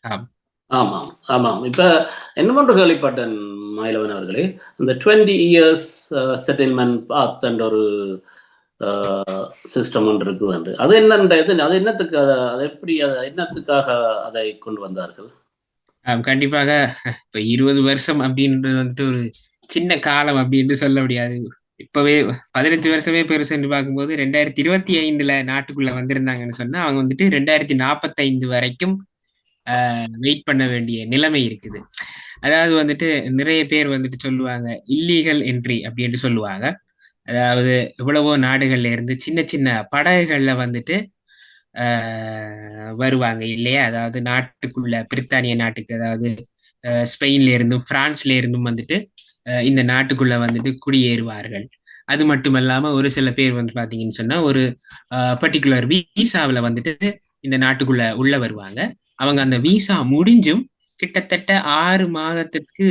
ஆம். ஆமாம் ஆமாம். இப்ப என்ன ஒன்று கேள்விப்பட்டேன் மயிலவன் அவர்களே? இந்த டுவெண்ட்டி இயர்ஸ் செட்டில்மெண்ட் பாத் என்ற ஒரு சிஸ்டம் ஒன்று இருக்குது என்று. அது என்னன்றது அது என்னத்துக்கு அத- எப்படி அது என்னத்துக்காக அதை கொண்டு வந்தார்கள்? கண்டிப்பாக இப்ப இருபது வருஷம் அப்படின்றது வந்துட்டு ஒரு சின்ன காலம் அப்படின்னு சொல்ல முடியாது. இப்பவே பதினஞ்சு வருஷமே பெருசுன்னு பார்க்கும்போது ரெண்டாயிரத்தி இருபத்தி ஐந்துல நாட்டுக்குள்ள வந்திருந்தாங்கன்னு சொன்னா அவங்க வந்துட்டு ரெண்டாயிரத்தி நாற்பத்தைந்து வரைக்கும் வெயிட் பண்ண வேண்டிய நிலைமை இருக்குது. அதாவது வந்துட்டு நிறைய பேர் வந்துட்டு சொல்லுவாங்க இல்லீகல் என்ட்ரி அப்படின்ட்டு சொல்லுவாங்க. அதாவது எவ்வளவோ நாடுகள்ல இருந்து சின்ன சின்ன படகுகள்ல வந்துட்டு ஆஹ் வருவாங்க இல்லையா? அதாவது நாட்டுக்குள்ள பிரித்தானிய நாட்டுக்கு அதாவது ஆஹ் ஸ்பெயின்ல இருந்தும் பிரான்ஸ்ல இருந்தும் வந்துட்டு இந்த நாட்டுக்குள்ள வந்துட்டு குடியேறுவார்கள். அது மட்டும் இல்லாம ஒரு சில பேர் வந்து பாத்தீங்கன்னு சொன்னா ஒரு பர்டிகுலர் வீசாவில் வந்துட்டு இந்த நாட்டுக்குள்ள உள்ள வருவாங்க. அவங்க அந்த வீசா முடிஞ்சும் கிட்டத்தட்ட ஆறு மாதத்துக்கு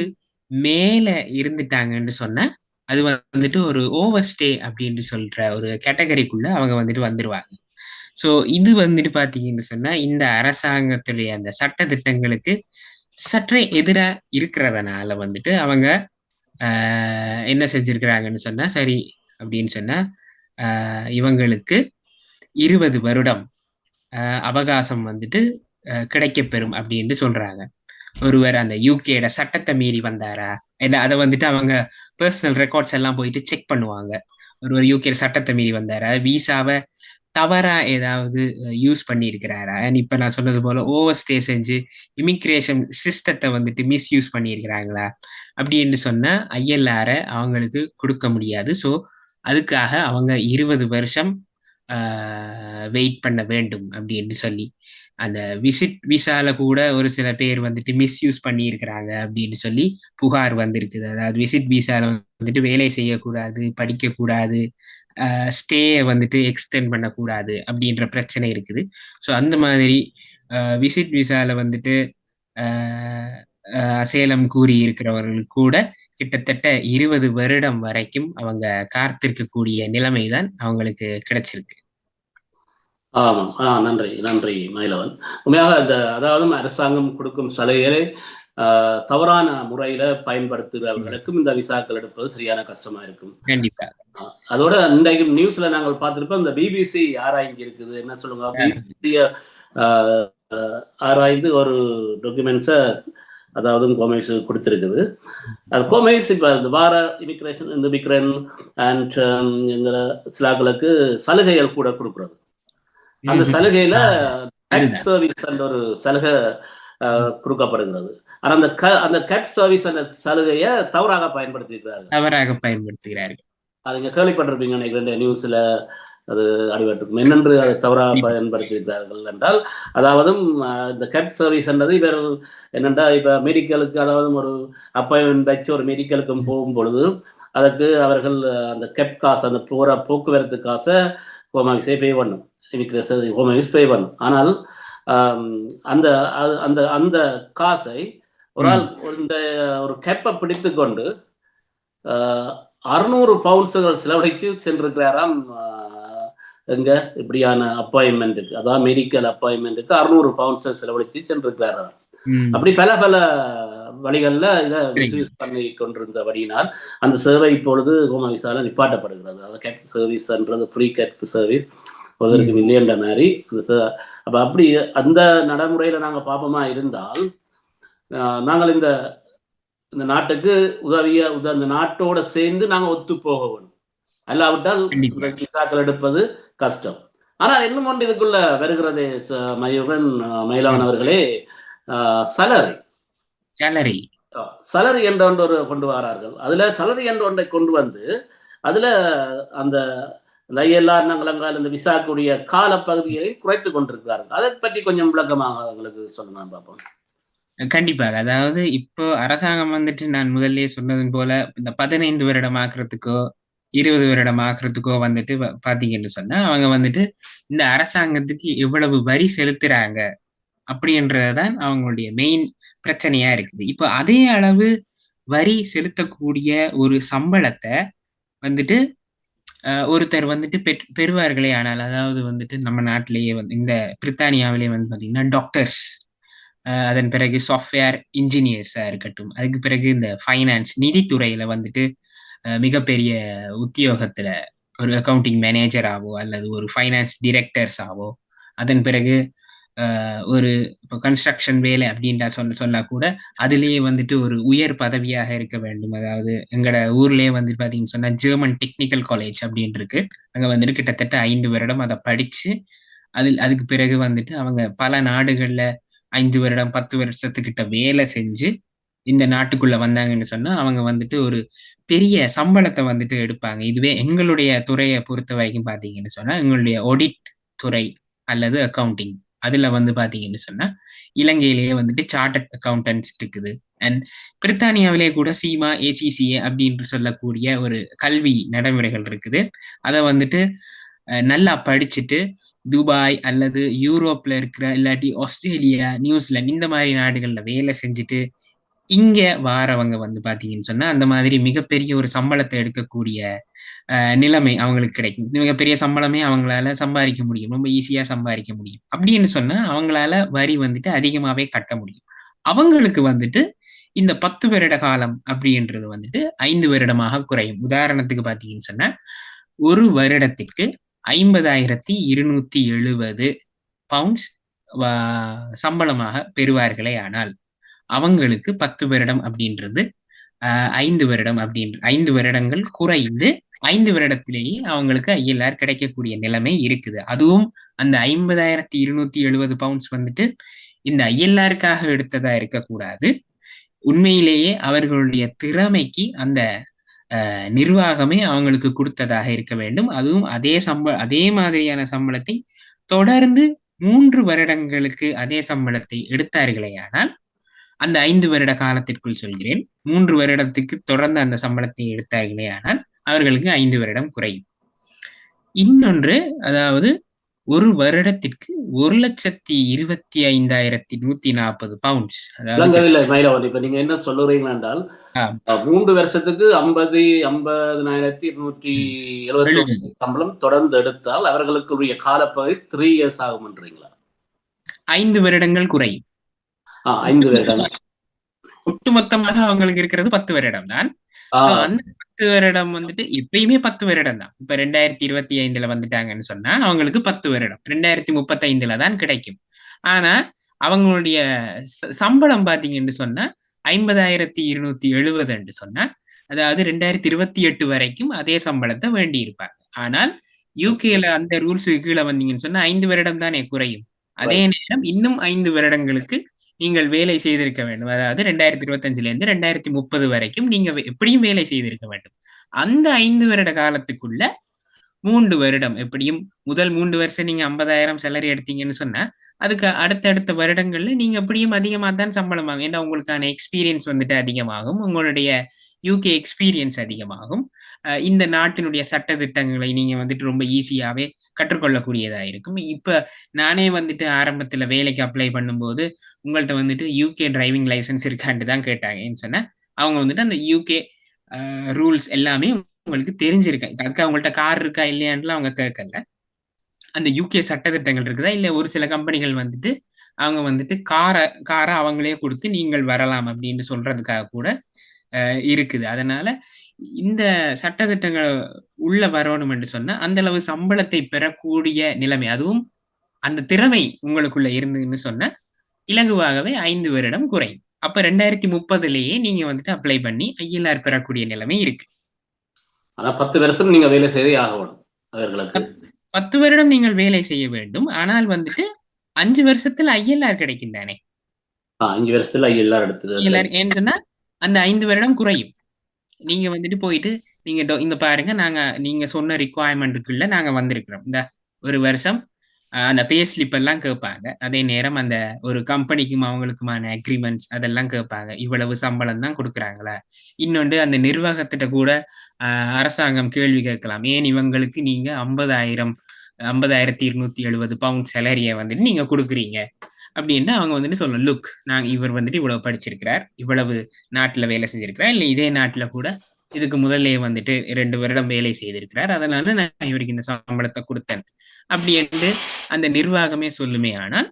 மேல இருந்துட்டாங்கன்னு சொன்ன அது வந்துட்டு ஒரு ஓவர் ஸ்டே அப்படின்னு சொல்ற ஒரு கேட்டகரிக்குள்ள அவங்க வந்துட்டு வந்துருவாங்க. ஸோ இது வந்துட்டு பாத்தீங்கன்னு சொன்னா இந்த அரசாங்கத்துடைய அந்த சட்ட திட்டங்களுக்கு சற்றே எதிராக இருக்கிறதுனால வந்துட்டு அவங்க என்ன செஞ்சிருக்கிறாங்கன்னு சொன்னா சரி அப்படின்னு சொன்னா இவங்களுக்கு இருபது வருடம் அவகாசம் வந்துட்டு கிடைக்கப்பெறும் அப்படின்னு சொல்றாங்க. ஒருவர் அந்த யூகேட சட்டத்தை மீறி வந்தாரா? என்ன அதை வந்துட்டு அவங்க பர்சனல் ரெக்கார்ட்ஸ் எல்லாம் போயிட்டு செக் பண்ணுவாங்க. ஒருவர் யூகே சட்டத்தை மீறி வந்தாரா? விசாவை தவறா ஏதாவது யூஸ் பண்ணியிருக்கிறாரா? இப்ப நான் சொன்னது போல ஓவர் ஸ்டே செஞ்சு இமிக்ரேஷன் சிஸ்டத்தை வந்துட்டு மிஸ்யூஸ் பண்ணியிருக்கிறாங்களா? அப்படின்னு சொன்னா ஐஎல்ஆரை அவங்களுக்கு கொடுக்க முடியாது. ஸோ அதுக்காக அவங்க இருபது வருஷம் வெயிட் பண்ண வேண்டும் அப்படின்னு சொல்லி அந்த விசிட் விசால கூட ஒரு சில பேர் வந்துட்டு மிஸ்யூஸ் பண்ணியிருக்கிறாங்க அப்படின்னு சொல்லி புகார் வந்திருக்குது. அதாவது விசிட் விசால வந்துட்டு வேலை செய்யக்கூடாது படிக்கக்கூடாது ஸ்டேயை வந்துட்டு எக்ஸ்டெண்ட் பண்ணக்கூடாது அப்படின்ற பிரச்சனை இருக்குது. ஸோ அந்த மாதிரி விசிட் விசால வந்துட்டு அசேலம் கூறி இருக்கிறவர்கள் கூட கிட்டத்தட்ட இருபது வருடம் வரைக்கும் அவங்க காத்திருக்கக்கூடிய நிலைமை தான் அவங்களுக்கு கிடைச்சிருக்கு. ஆமாம். ஆ நன்றி. நன்றி மயிலவன். உண்மையாக இந்த அதாவது அரசாங்கம் கொடுக்கும் சலுகைகளை தவறான முறையில பயன்படுத்துகிறவர்களுக்கும் இந்த விசாக்கள் எடுப்பது சரியான கஷ்டமா இருக்கும். கண்டிப்பா. அதோட இன்றைக்கு நியூஸ்ல நாங்கள் பார்த்திருப்போம் இந்த பிபிசி ஆராய்ச்சி இருக்குது என்ன சொல்லுங்க பிபிசி ஆராய்ந்து ஒரு டாக்குமெண்ட்ஸை அதாவது கோமேஸ் கொடுத்துருக்குது. அது கோமேஸ் இப்போ இந்த வார இமிக்ரேஷன் இந்த மிக்ரன் அண்ட் எங்கிற சிலாக்களுக்கு சலுகைகள் கூட கொடுக்குறது. அந்த சலுகையில சர்வீஸ் என்ற ஒரு சலுகை கொடுக்கப்படுகிறது. ஆனா அந்த அந்த கட் சர்வீஸ் அந்த சலுகையை தவறாக பயன்படுத்தியிருக்கிறார்கள். தவறாக பயன்படுத்துகிறார்கள். அது கேள்விப்பட்டிருப்பீங்க நினைக்கிறேன் நியூஸ்ல அது அடிபட்டிருக்கும் என்னென்று அதை தவறாக பயன்படுத்தியிருக்கிறார்கள் என்றால் அதாவது இந்த கேப் சர்வீஸ் என்றது இவர்கள் என்னென்றா இப்ப மெடிக்கலுக்கு அதாவது ஒரு அப்பாயின்மெண்ட் வச்சு ஒரு மெடிக்கலுக்கும் போகும் பொழுது அதற்கு அவர்கள் அந்த கேப் காசு அந்த போற போக்குவரத்து காசை ஹோம் ஆஃபீஸே பே பண்ணும். இமிக்ரேஷன் ஹோம் ஆஃபீஸ் பே பண்ணும். ஆனால் அந்த அந்த அந்த காசை ஒரு ஆள் இந்த ஒரு கேப்பை பிடித்து கொண்டு அறுநூறு பவுண்ட்ஸுகள் செலவழித்து சென்றிருக்கிறாராம் எங்க? இப்படியான அப்பாயின்மெண்ட்டுக்கு அதாவது மெடிக்கல் அப்பாயின்மெண்ட்டுக்கு அறுநூறு பவுண்ட்ஸ் செலவழித்து சென்றிருக்கிறாராம் அப்படி பல பல வழிகளில் இதை மிஸ்யூஸ் பண்ணி கொண்டிருந்தபடியினால் அந்த சேவை இப்பொழுது ஹோமவிசால நிப்பாட்டப்படுகிறது. அதாவது கேட் சர்வீஸ்ன்றது ஃப்ரீ கேட் சர்வீஸ் ஒருவருக்கு மில்லியன்ற மாதிரி அந்த அப்போ அப்படி அந்த நடைமுறையில் நாங்கள் பாப்பமா இருந்தால் நாங்கள் இந்த இந்த நாட்டுக்கு உதவிய இந்த நாட்டோட சேர்ந்து நாங்கள் ஒத்து போக வேணும் அல்லாவிட்டால் விசாக்கள் எடுப்பது கஷ்டம். ஆனால் இன்னும் ஒன்று இதுக்குள்ள வருகிறது மயூரன் மயிலவன் அவர்களே சலரி. சலரி. சலரி என்ற ஒன்று ஒரு கொண்டு வரார்கள். அதுல சலரி என்ற ஒன்றை கொண்டு வந்து அதுல அந்த இந்த ஐஎல்ஆர் நங்கலங்கால் இந்த விசாக்குடைய கால பகுதியை குறைத்து கொண்டிருக்கிறார்கள். அதை பற்றி கொஞ்சம் விளக்கமாக உங்களுக்கு சொல்லணும் பார்ப்போம். கண்டிப்பாக அதாவது இப்போ அரசாங்கம் வந்துட்டு நான் முதல்ல சொன்னது போல இந்த பதினைந்து வருடம் ஆக்குறதுக்கோ இருபது வருடம் ஆக்குறதுக்கோ வந்துட்டு பாத்தீங்கன்னு சொன்னா அவங்க வந்துட்டு இந்த அரசாங்கத்துக்கு எவ்வளவு வரி செலுத்துறாங்க அப்படின்றதுதான் அவங்களுடைய மெயின் பிரச்சனையா இருக்குது. இப்போ அதே அளவு வரி செலுத்தக்கூடிய ஒரு சம்பளத்தை வந்துட்டு ஒருத்தர் வந்துட்டு பெற் பெறுவார்களே ஆனால் அதாவது வந்துட்டு நம்ம நாட்டிலேயே வந்து இந்த பிரித்தானியாவிலேயே வந்து பார்த்தீங்கன்னா டாக்டர்ஸ் அதன் பிறகு சாஃப்ட்வேர் இன்ஜினியர்ஸாக இருக்கட்டும் அதுக்கு பிறகு இந்த ஃபைனான்ஸ் நிதித்துறையில் வந்துட்டு மிகப்பெரிய உத்தியோகத்துல ஒரு அக்கௌண்டிங் மேனேஜராகவோ அல்லது ஒரு ஃபைனான்ஸ் டிரெக்டர்ஸாவோ அதன் பிறகு ஒரு இப்போ கன்ஸ்ட்ரக்ஷன் வேலை அப்படின்றா சொல்ல சொல்ல கூட அதுலேயே வந்துட்டு ஒரு உயர் பதவியாக இருக்க வேண்டும். அதாவது எங்களோட ஊர்லேயே வந்துட்டு பார்த்தீங்கன்னு சொன்னால் ஜெர்மன் டெக்னிக்கல் காலேஜ் அப்படின்னு இருக்கு அங்கே வந்துட்டு கிட்டத்தட்ட ஐந்து வருடம் அதை படித்து அதில் அதுக்கு பிறகு வந்துட்டு அவங்க பல நாடுகளில் ஐந்து வருடம் பத்து வருஷத்துக்கிட்ட வேலை செஞ்சு இந்த நாட்டுக்குள்ள வந்தாங்கன்னு சொன்னா அவங்க வந்துட்டு ஒரு பெரிய சம்பளத்தை வந்துட்டு எடுப்பாங்க. இதுவே எங்களுடைய துறையை பொறுத்த வரைக்கும் பார்த்தீங்கன்னு சொன்னால் எங்களுடைய ஒடிட் துறை அல்லது அக்கௌண்டிங் அதில் வந்து பார்த்தீங்கன்னு சொன்னால் இலங்கையிலேயே வந்துட்டு சார்ட்டட் அக்கௌண்டன்ஸ் இருக்குது. அண்ட் பிரித்தானியாவிலேயே கூட சீமா ஏசிசிஏ அப்படின்னு சொல்லக்கூடிய ஒரு கல்வி நடைமுறைகள் இருக்குது. அதை வந்துட்டு நல்லா படிச்சுட்டு துபாய் அல்லது யூரோப்ல இருக்கிற இல்லாட்டி ஆஸ்திரேலியா நியூசிலாந்து இந்த மாதிரி நாடுகளில் வேலை செஞ்சுட்டு இங்க வாரவங்க வந்து பாத்தீங்கன்னு சொன்னா அந்த மாதிரி மிகப்பெரிய ஒரு சம்பளத்தை எடுக்கக்கூடிய நிலைமை அவங்களுக்கு கிடைக்கும். மிகப்பெரிய சம்பளமே அவங்களால சம்பாதிக்க முடியும். ரொம்ப ஈஸியா சம்பாதிக்க முடியும். அப்படின்னு சொன்னா அவங்களால வரி வந்துட்டு அதிகமாவே கட்ட முடியும். அவங்களுக்கு வந்துட்டு இந்த பத்து வருட காலம் அப்படின்றது வந்துட்டு ஐந்து வருடமாக குறையும். உதாரணத்துக்கு பாத்தீங்கன்னு சொன்னா ஒரு வருடத்திற்கு ஐம்பதாயிரத்தி இருநூத்தி எழுபது பவுண்ட்ஸ் சம்பளமாக பெறுவார்களே ஆனால் அவங்களுக்கு பத்து வருடம் அப்படின்றது ஐந்து வருடம் அப்படின்ற ஐந்து வருடங்கள் குறைந்து ஐந்து வருடத்திலேயே அவங்களுக்கு ஐஎல்ஆர் கிடைக்கக்கூடிய நிலைமை இருக்குது. அதுவும் அந்த ஐம்பதாயிரத்தி இருநூத்தி எழுபது பவுண்ட்ஸ் வந்துட்டு இந்த ஐஎல்ஆருக்காக எடுத்ததா இருக்கக்கூடாது. உண்மையிலேயே அவர்களுடைய திறமைக்கு அந்த நிர்வாகமே அவங்களுக்கு கொடுத்ததாக இருக்க வேண்டும். அதுவும் அதே சம்ப அதே மாதிரியான சம்பளத்தை தொடர்ந்து மூன்று வருடங்களுக்கு அதே சம்பளத்தை எடுத்தார்களே ஆனால் அந்த ஐந்து வருட காலத்திற்குள் சொல்கிறேன். மூன்று வருடத்துக்கு தொடர்ந்து அந்த சம்பளத்தை எடுத்தார்களே ஆனால் அவர்களுக்கு ஐந்து வருடம் குறையும். இன்னொன்று அதாவது ஒரு வருடத்திற்கு ஒரு லட்சத்தி இருபத்தி ஐந்தாயிரத்தி நூத்தி நாற்பது பவுண்ட்ஸ் அதாவது இப்ப நீங்க என்ன சொல்லுறீங்க என்றால் மூன்று வருஷத்துக்கு ஐம்பது ஐம்பதுனாயிரத்தி இருநூற்றி எழுபத்தி சம்பளம் தொடர்ந்து எடுத்தால் அவர்களுக்குரிய காலப்பகுதி த்ரீ இயர்ஸ் ஆகும்ன்றீங்களா? ஐந்து வருடங்கள் குறையும். ஐந்து வருடங்கள் ஒட்டுமொத்தமாக அவங்களுக்கு இருக்கிறது பத்து வருடம் தான் அந்த பத்து வருடம் வந்துட்டு எப்பயுமே பத்து வருடம் தான் இப்ப ரெண்டாயிரத்தி இருபத்தி ஐந்துல வந்துட்டாங்கன்னு சொன்னா அவங்களுக்கு பத்து வருடம். ரெண்டாயிரத்தி முப்பத்தி ஐந்துல தான் கிடைக்கும். ஆனா அவங்களுடைய சம்பளம் பாத்தீங்கன்னு சொன்னா ஐம்பதாயிரத்தி இருநூத்தி எழுபது என்று சொன்னா அதாவது ரெண்டாயிரத்தி இருபத்தி எட்டு வரைக்கும் அதே சம்பளத்தை வேண்டி இருப்பாங்க ஆனால் யூகேல அந்த ரூல்ஸுக்கு கீழே வந்தீங்கன்னு சொன்னா ஐந்து வருடம் தானே குறையும். அதே நேரம் இன்னும் ஐந்து வருடங்களுக்கு நீங்கள் வேலை செய்திருக்க வேண்டும். அதாவது ரெண்டாயிரத்தி இருபத்தஞ்சுல இருந்து ரெண்டாயிரத்தி முப்பது வரைக்கும் நீங்க எப்படியும் வேலை செய்திருக்க வேண்டும். அந்த ஐந்து வருட காலத்துக்குள்ள மூன்று வருடம் எப்படியும் முதல் மூன்று வருஷம் நீங்க ஐம்பதாயிரம் சேலரி எடுத்தீங்கன்னு சொன்னா அதுக்கு அடுத்தடுத்த வருடங்கள்ல நீங்க எப்படியும் அதிகமாக தான் சம்பளமாகும் ஏன்னா உங்களுக்கான எக்ஸ்பீரியன்ஸ் வந்துட்டு அதிகமாகும். உங்களுடைய யூகே எக்ஸ்பீரியன்ஸ் அதிகமாகும். இந்த நாட்டினுடைய சட்ட திட்டங்களை நீங்க வந்துட்டு ரொம்ப ஈஸியாவே கற்றுக்கொள்ளக்கூடியதா இருக்கும். இப்ப நானே வந்துட்டு ஆரம்பத்துல வேலைக்கு அப்ளை பண்ணும்போது உங்கள்கிட்ட வந்துட்டு யூகே டிரைவிங் லைசன்ஸ் இருக்கான்ட்டு தான் கேட்டாங்கன்னு சொன்ன அவங்க வந்துட்டு அந்த யூகே ரூல்ஸ் எல்லாமே உங்களுக்கு தெரிஞ்சிருக்கா? அதுக்கு அவங்கள்ட்ட கார் இருக்கா இல்லையான்லாம் அவங்க கேட்கல. அந்த யூகே சட்டத்திட்டங்கள் இருக்குதா? இல்லை ஒரு சில கம்பெனிகள் வந்துட்டு அவங்க வந்துட்டு காரை காரை அவங்களே கொடுத்து நீங்கள் வரலாம் அப்படின்னு சொல்றதுக்காக கூட இருக்குது. அதனால இந்த சட்டத்திட்டங்கள் உள்ள வரணும் என்று சொன்னா அந்த அளவு சம்பளத்தை பெறக்கூடிய நிலைமை அதுவும் அந்த திறமை உங்களுக்குள்ள இருந்துன்னு சொன்ன இலகுவாகவே ஐந்து வருடம் குறையும். அப்ப ரெண்டாயிரத்தி முப்பதுலயே நீங்க வந்துட்டு அப்ளை பண்ணி ஐஎல்ஆர் பெறக்கூடிய நிலைமை இருக்கு. ஆனா பத்து வருஷம் நீங்க வேலை செய்தே ஆகணும் அவர்களுக்கு. பத்து வருடம் நீங்கள் வேலை செய்ய வேண்டும். ஆனால் வந்துட்டு அஞ்சு வருஷத்துல ஐஎல்ஆர் கிடைக்கும் தானே அஞ்சு வருஷத்துல ஐஎல்ஆர் எடுத்தது ஏன்னு சொன்னா அந்த ஐந்து வருடம் குறையும். நீங்க வந்துட்டு போயிட்டு நீங்க இந்த பாருங்க நாங்க நீங்க சொன்ன ரிக்குவயர்மெண்ட்டுக்குள்ள நாங்க வந்திருக்கிறோம். இந்த ஒரு வருஷம் அந்த பே ஸ்லிப் எல்லாம் கேட்பாங்க அதே நேரம் அந்த ஒரு கம்பெனிக்கும் அவங்களுக்குமான அக்ரிமெண்ட்ஸ் அதெல்லாம் கேட்பாங்க இவ்வளவு சம்பளம் தான் கொடுக்குறாங்களா? இன்னொன்று அந்த நிர்வாகத்திட்ட கூட அரசாங்கம் கேள்வி கேட்கலாம். ஏன் இவங்களுக்கு நீங்க ஐம்பதாயிரம் ஐம்பதாயிரத்தி இருநூத்தி எழுபது பவுண்ட் சேலரியை வந்துட்டு நீங்க கொடுக்குறீங்க? அப்படின்னா அவங்க வந்துட்டு சொல்லணும் லுக் நான் இவர் வந்துட்டு இவ்வளவு படிச்சிருக்கிறார் இவ்வளவு நாட்டுல வேலை செஞ்சிருக்கிறார் இல்லை இதே நாட்டுல கூட இதுக்கு முதல்ல வந்துட்டு ரெண்டு வருடம் வேலை செய்திருக்கிறார் அதனால நான் இவருக்கு இந்த சம்பளத்தை கொடுத்தேன். அப்படி என்று அந்த நிர்வாகமே சொல்லுமே ஆனால்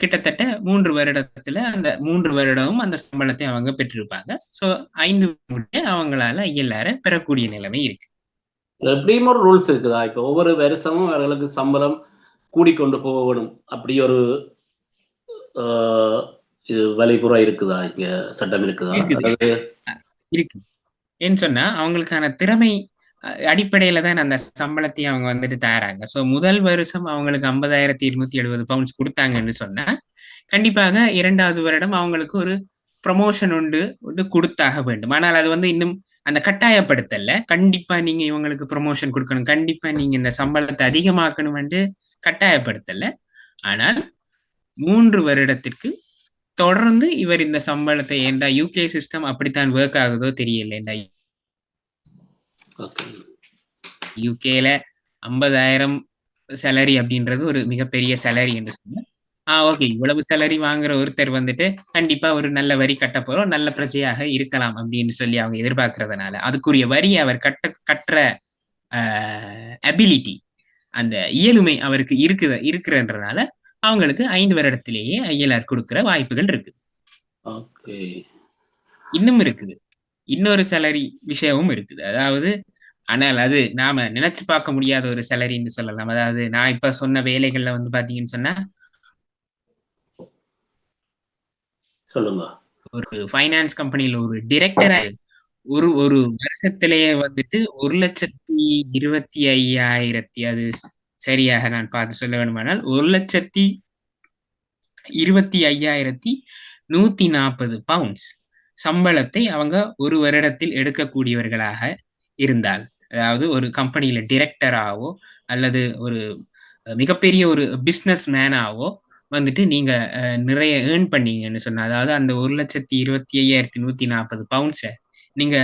கிட்டத்தட்ட மூன்று வருடத்துல அந்த மூன்று வருடமும் அந்த சம்பளத்தை அவங்க பெற்றிருப்பாங்க. ஸோ ஐந்து முறை அவங்களால ஐஎல்ஆர் பெறக்கூடிய நிலைமை இருக்கு. எப்படியும் ஒரு ரூல்ஸ் இருக்குதா? இப்போ ஒவ்வொரு வருஷமும் அவர்களுக்கு சம்பளம் கூடிக்கொண்டு போகணும். அப்படி ஒரு வழிபுறம் இருக்குதா? இங்க சட்டம் இருக்குதா? இருக்கு. ஏன்னு சொன்னா அவங்களுக்கான திறமை அடிப்படையில தான் அந்த சம்பளத்தையும் அவங்க வந்துட்டு தராங்க. ஸோ முதல் வருஷம் அவங்களுக்கு ஐம்பதாயிரத்தி இருநூத்தி எழுபது பவுண்ட்ஸ் கொடுத்தாங்கன்னு சொன்னா கண்டிப்பாக இரண்டாவது வருடம் அவங்களுக்கு ஒரு ப்ரமோஷன் உண்டு உண்டு கொடுத்தாக வேண்டும். ஆனால் அது வந்து இன்னும் அந்த கட்டாயப்படுத்தல கண்டிப்பா நீங்க இவங்களுக்கு ப்ரமோஷன் கொடுக்கணும். கண்டிப்பா நீங்க இந்த சம்பளத்தை அதிகமாக்கணும் என்று கட்டாயப்படுத்தல ஆனால் மூன்று வருடத்திற்கு தொடர்ந்து இவர் இந்த சம்பளத்தை ஏண்டா யூகே சிஸ்டம் அப்படித்தான் ஒர்க் ஆகுதோ தெரியல யூகேல ஐம்பதாயிரம் சேலரி அப்படின்றது ஒரு மிகப்பெரிய சேலரி என்று சொன்னா ஆ ஓகே இவ்வளவு சேலரி வாங்குற ஒருத்தர் வந்துட்டு கண்டிப்பா ஒரு நல்ல வரி கட்ட போறோம் நல்ல பிரஜையாக இருக்கலாம் அப்படின்னு சொல்லி அவங்க எதிர்பார்க்கறதுனால. அதுக்குரிய வரி அவர் கட்ட கட்டுற அபிலிட்டி அந்த இயலுமை அவருக்கு இருக்குது இருக்கிறன்றனால அவங்களுக்கு ஐந்து வருடத்திலேயே ஐஎல்ஆர் கொடுக்கிற வாய்ப்புகள் இருக்கு. இன்னும் இருக்குது. இன்னொரு சேலரி விஷயமும் இருக்குது. அதாவது ஆனால் அது நாம நினைச்சு பார்க்க முடியாத ஒரு சேலரின்னு சொல்லலாம். அதாவது நான் இப்ப சொன்ன வேலைகள்ல வந்து பாத்தீங்கன்னு சொன்னா சொல்லுங்க. ஒரு ஃபைனான்ஸ் கம்பெனில ஒரு டிரெக்டரா ஒரு ஒரு வருஷத்திலேயே வந்துட்டு ஒரு லட்சத்தி இருபத்தி ஐயாயிரத்தி அது சரியாக நான் பார்த்து சொல்ல வேண்டுமானால் ஒரு லட்சத்தி இருபத்தி ஐயாயிரத்தி நூத்தி நாற்பது பவுண்ட்ஸ் சம்பளத்தை அவங்க ஒரு வருடத்தில் எடுக்கக்கூடியவர்களாக இருந்தால் அதாவது ஒரு கம்பெனியில டிரெக்டராகவோ அல்லது ஒரு மிகப்பெரிய ஒரு பிஸ்னஸ் மேனாவோ வந்துட்டு நீங்க நிறைய ஏர்ன் பண்ணீங்கன்னு சொன்னால் அதாவது அந்த ஒரு லட்சத்தி இருபத்தி ஐயாயிரத்தி நூத்தி நாற்பது பவுண்ட்ஸை நீங்க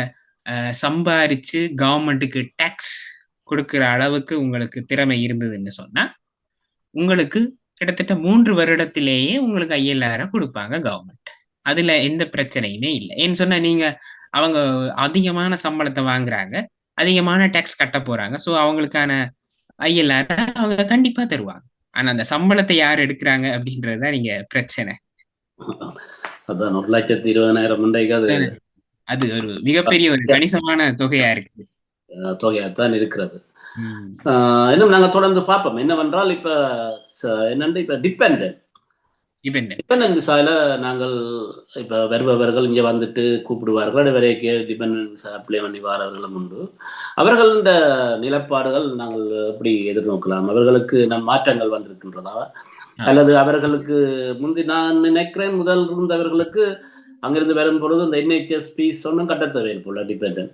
சம்பாரிச்சு கவர்மெண்ட்டுக்கு டேக்ஸ் கொடுக்கிற அளவுக்கு உங்களுக்கு திறமை இருந்ததுன்னு சொன்னா உங்களுக்கு கிட்டத்தட்ட மூன்று வருடத்திலேயே உங்களுக்கு ஐஎல்ஆர கொடுப்பாங்க கவர்மெண்ட் அதுல எந்த பிரச்சனையுமே இல்லை. ஏன்னு சொன்னா நீங்க அவங்க அதிகமான சம்பளத்தை வாங்குறாங்க அதிகமான டேக்ஸ் கட்ட போறாங்க ஸோ அவங்களுக்கான ஐஎல்ஆர் அவங்க கண்டிப்பா தருவாங்க. ஆனா அந்த சம்பளத்தை யார் எடுக்கிறாங்க அப்படின்றதுதான் நீங்க பிரச்சனை. அதான் ஒரு லட்சத்தி இருபதாயிரம் அது அது ஒரு மிகப்பெரிய ஒரு கணிசமான தொகையா இருக்குது. அஹ், தொகையாத்தான் இருக்கிறது. இன்னும் நாங்க தொடர்ந்து பார்ப்போம். என்னவென்றால் இப்ப என்னண்டு இப்ப டிபெண்ட் டிபெண்டன்ட் விசால நாங்கள் இப்ப வருபவர்கள் இங்க வந்துட்டு கூப்பிடுவார்கள். வரைக்கே டிபெண்டன்ட் விசா அப்ளை பண்ணி வாரவர்களும் உண்டு. அவர்கள நிலப்பாடுகள் நாங்கள் எப்படி எதிர்நோக்கலாம்? அவர்களுக்கு நம் மாற்றங்கள் வந்திருக்கின்றதா? அல்லது அவர்களுக்கு முந்தி நான் நினைக்கிறேன் முதல் இருந்தவர்களுக்கு அங்கிருந்து வரும் பொழுது இந்த என்ஹெச்எஸ் ஃபீஸ் ஒன்றும் கட்ட போல டிபெண்டன்ட்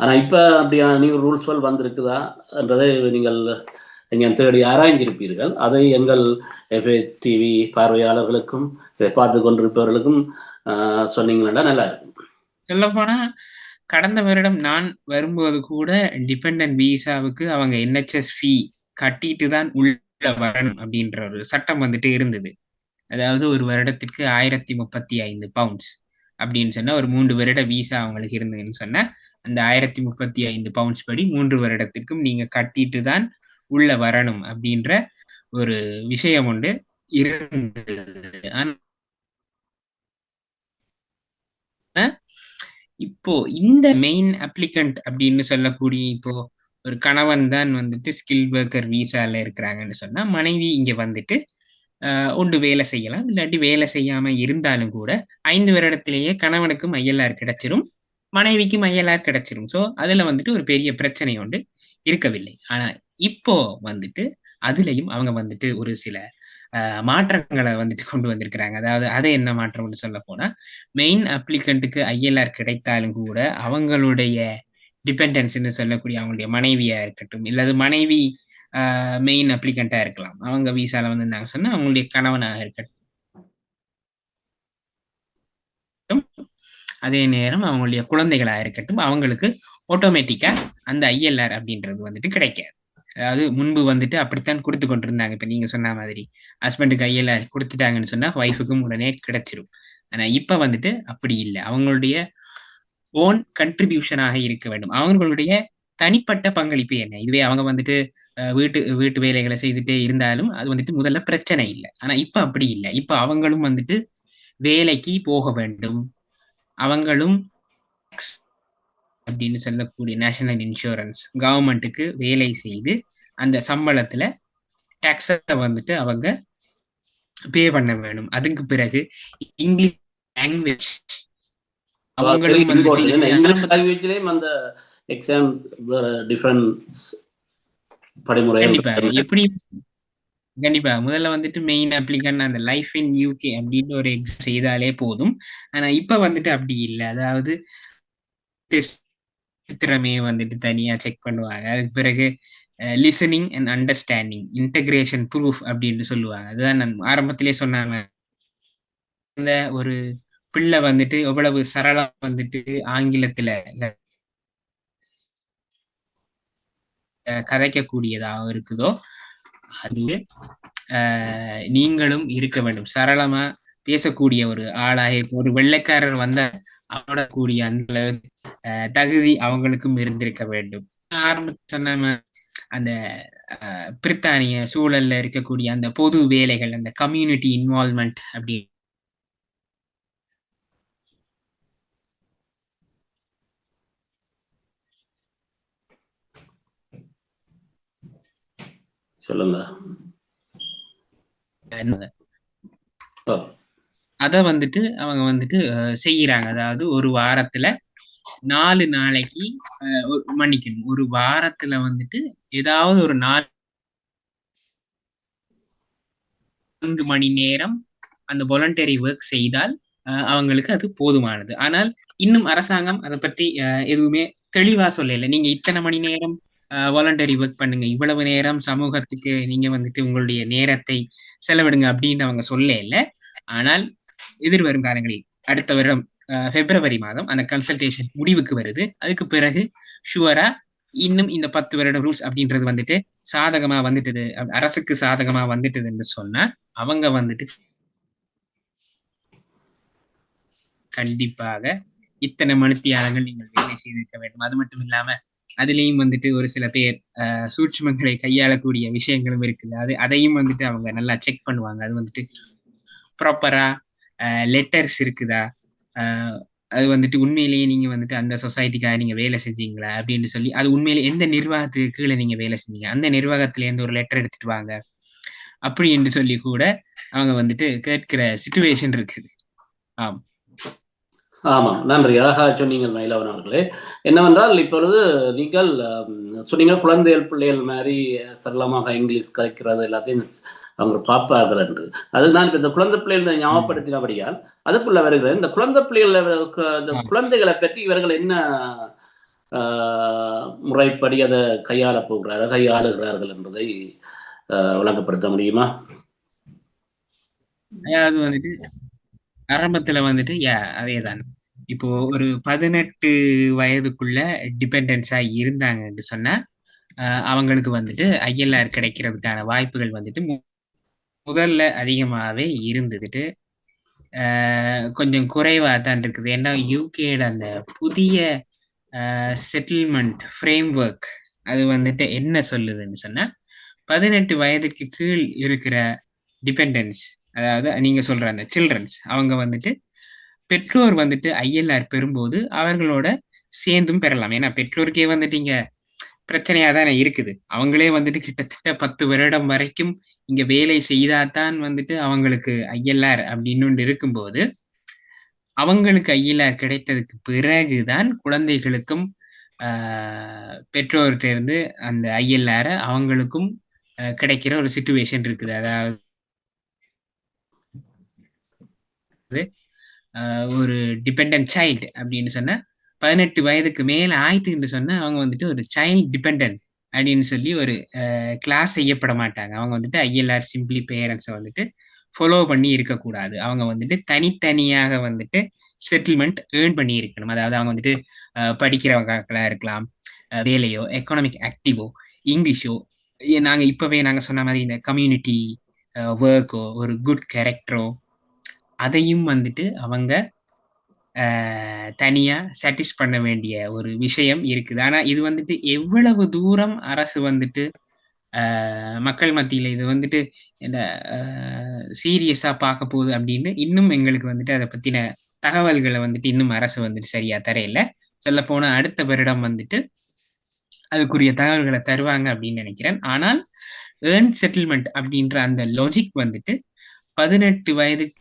ஆனா இப்ப அப்படியான நியூ ரூல்ஸ்கள் வந்திருக்குதா என்றதை நீங்கள் நீங்கள் தேடி ஆராய்ந்திருப்பீர்கள். அதை எங்கள் எஃப்ஏ டிவி பார்வையாளர்களுக்கும் இதை பார்த்து கொண்டிருப்பவர்களுக்கும் ஆஹ், சொன்னீங்கன்னா நல்லா இருக்கும். சொல்லப்போனா கடந்த வருடம் நான் வரும்போது கூட டிபெண்ட் விசாவுக்கு அவங்க என்ஹெச்எஸ் ஃபீ கட்டிட்டு தான் உள்ள வரணும் அப்படின்ற ஒரு சட்டம் வந்துட்டு இருந்தது. அதாவது ஒரு வருடத்திற்கு ஆயிரத்தி முப்பத்தி ஐந்து பவுண்ட்ஸ் அப்படின்னு சொன்னா ஒரு மூன்று வருட விசா அவங்களுக்கு இருந்ததுன்னு சொன்னா அந்த ஆயிரத்தி முப்பத்தி ஐந்து பவுண்ட்ஸ் படி மூன்று வருடத்துக்கும் நீங்க கட்டிட்டு தான் உள்ள வரணும் அப்படின்ற ஒரு விஷயம் உண்டு. இருந்தது. இப்போ இந்த மெயின் அப்ளிகண்ட் அப்படின்னு சொல்லக்கூடிய இப்போ ஒரு கணவன் தான் வந்துட்டு ஸ்கில் ஒர்க்கர் விசால இருக்கிறாங்கன்னு சொன்னா மனைவி இங்க வந்துட்டு ஆஹ், ஒன்று வேலை செய்யலாம். இல்லாட்டி வேலை செய்யாம இருந்தாலும் கூட ஐந்து வருடத்திலேயே கணவனுக்கும் ஐஎல்ஆர் கிடைச்சிரும். மனைவிக்கும் ஐஎல்ஆர் கிடைச்சிரும். ஸோ அதுல வந்துட்டு ஒரு பெரிய பிரச்சனை ஒன்று இருக்கவில்லை. ஆனா இப்போ வந்துட்டு அதுலயும் அவங்க வந்துட்டு ஒரு சில மாற்றங்களை வந்துட்டு கொண்டு வந்திருக்கிறாங்க. அதாவது அதை என்ன மாற்றம்னு சொல்ல போனா மெயின் அப்ளிகண்ட்டுக்கு ஐஎல்ஆர் கிடைத்தாலும் கூட அவங்களுடைய டிபெண்டன்ஸ்ன்னு சொல்லக்கூடிய அவங்களுடைய மனைவியா இருக்கட்டும் இல்லது மனைவி மெயின் அப்ளிகண்ட்டாக இருக்கலாம். அவங்க விசால வந்திருந்தாங்க சொன்னால் அவங்களுடைய கணவனாக இருக்கட்டும். அதே நேரம் அவங்களுடைய குழந்தைகளாக இருக்கட்டும் அவங்களுக்கு ஆட்டோமேட்டிக்காக அந்த ஐஎல்ஆர் அப்படின்றது வந்துட்டு கிடைக்காது. அதாவது முன்பு வந்துட்டு அப்படித்தான் கொடுத்து கொண்டிருந்தாங்க. இப்போ நீங்கள் சொன்ன மாதிரி ஹஸ்பண்டுக்கு ஐஎல்ஆர் கொடுத்துட்டாங்கன்னு சொன்னால் ஒய்ஃபுக்கும் உடனே கிடைச்சிரும். ஆனால் இப்போ வந்துட்டு அப்படி இல்லை. அவங்களுடைய ஓன் கண்ட்ரிபியூஷனாக இருக்க வேண்டும். அவங்களுடைய தனிப்பட்ட பங்களிப்பு என்ன? இதுவே அவங்க வந்துட்டு வீட்டு வீட்டு வேலைகளை செய்துட்டே இருந்தாலும் அது வந்துட்டு முதல்ல பிரச்சனை இல்லை. ஆனால் இப்போ அப்படி இல்லை. இப்போ அவங்களும் வந்துட்டு வேலைக்கு போக வேண்டும். அவங்களும் அப்படின்னு சொல்லக்கூடிய நேஷனல் இன்சூரன்ஸ் கவர்மெண்ட்டுக்கு வேலை செய்து அந்த சம்பளத்துல டாக்ஸ வந்துட்டு அவங்க பே பண்ண வேணும். அதுக்கு பிறகு இங்கிலீஷ் லாங்குவேஜ் அவங்களும் இங்கிலீஷ் லாங்குவேஜ்லயும் அந்த எக்ஸாம் டிஃபரன்ஸ் படிமுறை எப்படி கண்டிப்பா. முதல்ல வந்துட்டு மெயின் அப்ளிகன் அந்த லைஃப் இன் யூகே அப்படின்னு ஒரு எக்ஸாம் செய்தாலே போதும். ஆனா இப்ப வந்துட்டு அப்படி இல்லை. அதாவது சித்திரமே வந்துட்டு தனியா செக் பண்ணுவாங்க. அதுக்கு பிறகு listening and understanding integration proof அப்படின்னு சொல்லுவாங்க. அதுதான் நான் ஆரம்பத்திலே சொன்னாங்க. இந்த ஒரு பிள்ளை வந்துட்டு எவ்வளவு சரளம் வந்துட்டு ஆங்கிலத்துல கதைக்கக்கூடியதாக இருக்குதோ அது நீங்களும் இருக்க வேண்டும். சரளமா பேசக்கூடிய ஒரு ஆளாக இப்போ ஒரு வெள்ளைக்காரர் வந்த அவட கூடிய அந்த தகுதி அவங்களுக்கும் இருந்திருக்க வேண்டும். ஆரம்பத்து சொன்ன அந்த பிரித்தானிய சூழல்ல இருக்கக்கூடிய அந்த பொது வேலைகள் அந்த கம்யூனிட்டி இன்வால்மெண்ட் அப்படி சொல்லுங்க. அத வந்துட்டு அவங்க வந்துட்டு செய்யறாங்க. அதாவது ஒரு வாரத்துல நாலு நாளைக்கு மன்னிக்கணும். ஒரு வாரத்துல வந்துட்டு ஏதாவது ஒரு நாலு நான்கு மணி நேரம் அந்த வாலண்டரி ஒர்க் செய்தால் அவங்களுக்கு அது போதுமானது. ஆனால் இன்னும் அரசாங்கம் அதை பற்றி எதுவுமே தெளிவா சொல்லல. நீங்க இத்தனை மணி நேரம் வாலண்டரி ஒர்க் பண்ணுங்க. இவ்வளவு நேரம் சமூகத்துக்கு நீங்க வந்துட்டு உங்களுடைய நேரத்தை செலவிடுங்க அப்படின்னு அவங்க சொல்ல இல்லை ஆனால் எதிர்வரும் காலங்களில் அடுத்த வருடம் பிப்ரவரி மாதம் அந்த கன்சல்டேஷன் முடிவுக்கு வருது. அதுக்கு பிறகு ஷுவரா இன்னும் இந்த பத்து வருட ரூல்ஸ் அப்படின்றது வந்துட்டு சாதகமா வந்துட்டது. அரசுக்கு சாதகமா வந்துட்டதுன்னு சொன்னா அவங்க வந்துட்டு கண்டிப்பாக இத்தனை மனுத்தியாளர்கள் நீங்கள் வேலை செய்திருக்க வேண்டும். அது மட்டும் இல்லாம அதுலேயும் வந்துட்டு ஒரு சில பேர் சூட்சுமங்களை கையாளக்கூடிய விஷயங்களும் இருக்குது. அது அதையும் வந்துட்டு அவங்க நல்லா செக் பண்ணுவாங்க. அது வந்துட்டு ப்ராப்பரா லெட்டர்ஸ் இருக்குதா? அது வந்துட்டு உண்மையிலேயே நீங்க வந்துட்டு அந்த சொசைட்டிக்காக நீங்க வேலை செஞ்சீங்களா? அப்படின்னு சொல்லி அது உண்மையிலே எந்த நிர்வாகத்துக்கு கீழே நீங்க வேலை செஞ்சீங்க? அந்த நிர்வாகத்துல இருந்து ஒரு லெட்டர் எடுத்துட்டு வாங்க. அப்படி என்று சொல்லி கூட அவங்க வந்துட்டு கேட்கிற சுச்சுவேஷன் இருக்குது. ஆம். ஆமாம் நன்றி. அழகாக சொன்னீங்கள் மயிலவன் அவர்களே. என்னவென்றால் இப்பொழுது நீங்கள் சொன்னீங்க குழந்தைகள் பிள்ளைகள் மாதிரி சரளமாக இங்கிலீஷ் கலைக்கிறது எல்லாத்தையும் அவங்க பாப்பார்கள் என்று. அது நான் இந்த குழந்தை பிள்ளைகள் ஞாபகப்படுத்தினபடியால் அதுக்குள்ள வருகிறேன். இந்த குழந்தை பிள்ளைகள் இந்த குழந்தைகளை பற்றி இவர்கள் என்ன முறைப்படி அதை கையாள போகிறார்கள் கையாளுகிறார்கள் என்பதை விளங்கப்படுத்த முடியுமா? அதாவது வந்துட்டு ஆரம்பத்துல வந்துட்டு அதேதான். இப்போ ஒரு பதினெட்டு வயதுக்குள்ள டிபெண்டன்ஸா இருந்தாங்கன்னு சொன்னா அவங்களுக்கு வந்துட்டு ஐஎல்ஆர் கிடைக்கிறதுக்கான வாய்ப்புகள் வந்துட்டு முதல்ல அதிகமாகவே இருந்துட்டு கொஞ்சம் குறைவாக தான் இருக்குது. ஏன்னா யூகேட அந்த புதிய செட்டில்மெண்ட் ஃப்ரேம் ஒர்க் அது வந்துட்டு என்ன சொல்லுதுன்னு சொன்னால் பதினெட்டு வயதுக்கு கீழ் இருக்கிற டிபெண்டன்ஸ் அதாவது நீங்கள் சொல்கிற அந்த சில்ட்ரன்ஸ் அவங்க வந்துட்டு பெற்றோர் வந்துட்டு ஐஎல்ஆர் பெறும்போது அவர்களோட சேர்ந்தும் பெறலாம். ஏன்னா பெற்றோருக்கே வந்துட்டு இங்க பிரச்சனையா தானே இருக்குது. அவங்களே வந்துட்டு கிட்டத்தட்ட பத்து வருடம் வரைக்கும் இங்க வேலை செய்தாதான் வந்துட்டு அவங்களுக்கு ஐஎல்ஆர் அப்படின்னு ஒன்று இருக்கும்போது அவங்களுக்கு ஐஎல்ஆர் கிடைத்ததுக்கு பிறகுதான் குழந்தைகளுக்கும் பெற்றோர்கிட்ட இருந்து அந்த ஐஎல்ஆர் அவங்களுக்கும் கிடைக்கிற ஒரு சுச்சுவேஷன் இருக்குது. அதாவது ஒரு டிபெண்ட் சைல்டு அப்படின்னு சொன்னால் பதினெட்டு வயதுக்கு மேலே ஆயிட்டுன்னு சொன்னால் அவங்க வந்துட்டு ஒரு சைல்ட் டிபெண்ட் அப்படின்னு சொல்லி ஒரு கிளாஸ் செய்யப்பட மாட்டாங்க. அவங்க வந்துட்டு ஐஎல்ஆர் சிம்பிளி பேரண்ட்ஸை வந்துட்டு ஃபாலோ பண்ணி இருக்கக்கூடாது. அவங்க வந்துட்டு தனித்தனியாக வந்துட்டு செட்டில்மெண்ட் ஏர்ன் பண்ணி இருக்கணும். அதாவது அவங்க வந்துட்டு படிக்கிறவங்களாக இருக்கலாம் வேலையோ எக்கனாமிக் ஆக்டிவோ இங்கிலீஷோ நாங்கள் இப்போவே நாங்கள் சொன்ன மாதிரி இந்த கம்யூனிட்டி ஒர்க்கோ ஒரு குட் கேரக்டரோ அதையும் வந்துட்டு அவங்க தனியாக சாட்டிஸ் பண்ண வேண்டிய ஒரு விஷயம் இருக்குது. ஆனால் இது வந்துட்டு எவ்வளவு தூரம் அரசு வந்துட்டு மக்கள் மத்தியில் இது வந்துட்டு என்ன சீரியஸாக பார்க்க போகுது அப்படின்னு இன்னும் எங்களுக்கு வந்துட்டு அதை பற்றின தகவல்களை வந்துட்டு இன்னும் அரசு வந்துட்டு சரியாக தரையில சொல்லப்போனால் அடுத்த வருடம் வந்துட்டு அதுக்குரிய தகவல்களை தருவாங்க அப்படின்னு நினைக்கிறேன். ஆனால் ஏர்ன் செட்டில்மெண்ட் அப்படின்ற அந்த லாஜிக் வந்துட்டு பதினெட்டு வயதுக்கு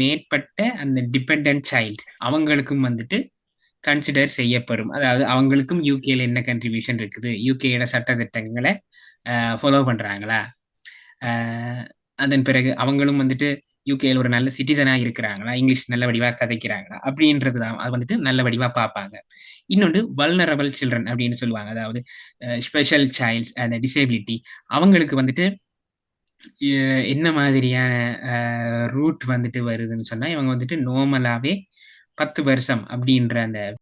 மேற்பட்ட அந்த டிபெண்ட் சைல்டு அவங்களுக்கும் வந்துட்டு கன்சிடர் செய்யப்படும். அதாவது அவங்களுக்கும் யூகேல என்ன கன்ட்ரிபியூஷன் இருக்குது? யூகேயோட சட்ட திட்டங்களை ஃபாலோ பண்றாங்களா? அதன் பிறகு அவங்களும் வந்துட்டு யூகேல ஒரு நல்ல சிட்டிசனாக இருக்கிறாங்களா? இங்கிலீஷ் நல்ல வடிவாக கதைக்கிறாங்களா? அப்படின்றது தான். அது வந்துட்டு நல்ல வடிவாக பார்ப்பாங்க. இன்னொன்று வல்னரபிள் சில்ட்ரன் அப்படின்னு சொல்லுவாங்க. அதாவது ஸ்பெஷல் சைல்ட்ஸ் அந்த டிசேபிலிட்டி அவங்களுக்கு வந்துட்டு என்ன மாதிரியான ரூட் வந்துட்டு வருதுன்னு சொன்னா இவங்க வந்துட்டு நார்மலாவே பத்து வருஷம் அப்படின்ற அந்த